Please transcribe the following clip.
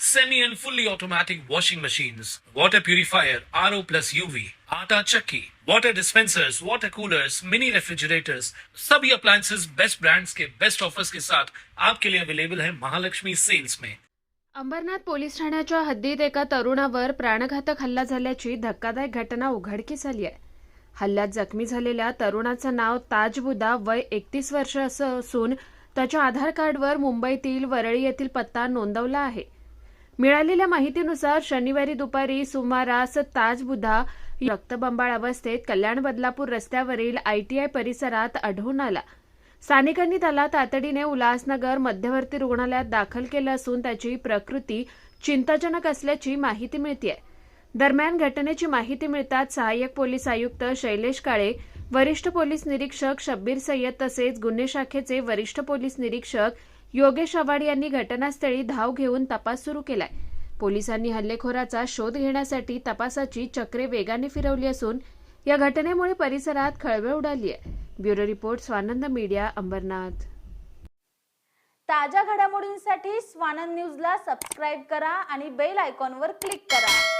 semi and fully automatic washing machines, water purifier, RO plus UV, आटा चक्की, water dispensers, water coolers, mini refrigerators, सभी appliances best brands के best offers के साथ आपके लिए अवेलेबल है महालक्ष्मी सेल्स में अंबरनाथ पोलीस ठाण्याच्या हद्दीत एका तरुणावर प्राणघातक हल्ला झाल्याची धक्कादायक घटना उघडकीस आली आहे. हल्ल्यात जखमी झालेल्या तरुणाचं नाव ताजबुदा वय एकतीस वर्ष असं असून त्याच्या आधार कार्डवर मुंबईतील वरळी येथील पत्ता नोंदवला आहे. मिळालेल्या माहितीनुसार शनिवारी दुपारी सुमारास ताजबुधा रक्तबंबाळ अवस्थेत कल्याण बदलापूर रस्त्यावरील आयटीआय परिसरात आढळून आला. स्थानिकांनी त्याला तातडीने उल्हासनगर मध्यवर्ती रुग्णालयात दाखल केलं असून त्याची प्रकृती चिंताजनक असल्याची माहिती मिळते दरम्यान घटनेची माहिती मिळताच सहाय्यक पोलीस आयुक्त शैलेश काळे वरिष्ठ पोलीस निरीक्षक शब्बीर सय्यद तसेच गुन्हे शाखेचे वरिष्ठ पोलीस निरीक्षक योगेश आव्हाड यांनी घटनास्थळी धाव घेऊन तपास सुरू केलाय. पोलिसांनी हल्लेखोराचा शोध घेण्यासाठी तपासाची चक्रे वेगाने फिरवली असून या घटनेमुळे परिसरात खळबळ उडाली आहे bureau report Swanand media Ambernath. ताज्या घडामोडींसाठी स्वानंद न्यूजला सबस्क्राईब करा आणि बेल आयकॉनवर क्लिक करा.